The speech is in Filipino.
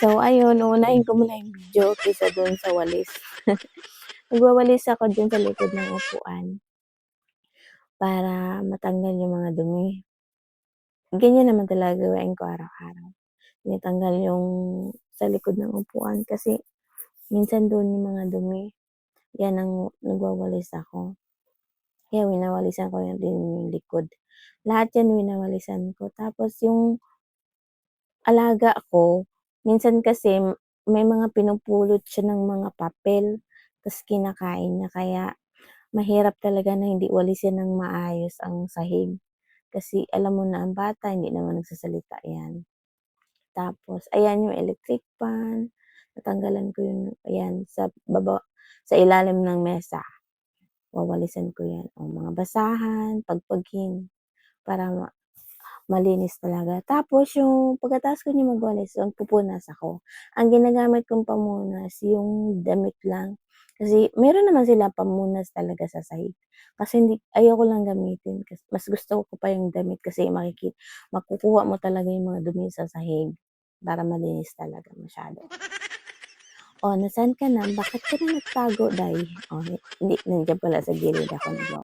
So ayun, uunahin ko muna yung video kaysa dun sa walis. Nagwawalis ako diyan sa likod ng upuan. Para matanggal yung mga dumi. Ganyan naman talaga gawain ko araw-araw. Tinatanggal yung sa likod ng upuan kasi minsan dun yung mga dumi. Yan ang nagwawalis ako. Kaya winawalisan ko yan din yung likod. Lahat yan winawalisan ko. Tapos yung alaga ko, minsan kasi may mga pinupulot siya ng mga papel, tas kinakain niya. Kaya mahirap talaga na hindi walisin ng maayos ang sahig. Kasi alam mo na ang bata, hindi naman nagsasalita yan. Tapos ayan yung electric fan, natanggalan ko yun ayan sa baba sa ilalim ng mesa. Wawalisan ko yan. O mga basahan, pagpaghin, para malinis talaga. Tapos yung pagkatapos ko niyan magwalis, magpupunas ako. Ang ginagamit kong pamunas yung damit lang. Kasi meron naman silang pamunas talaga sa sahig. Kasi hindi ayoko lang gamitin kasi mas gusto ko pa yung damit kasi makiki makukuha mo talaga yung mga dumi sa sahig para malinis talaga masyado. "Oh, nasaan ka na? Bakit ka na nagtago, day?" Oh, hindi nandiyan pala sa gilid ako nagwa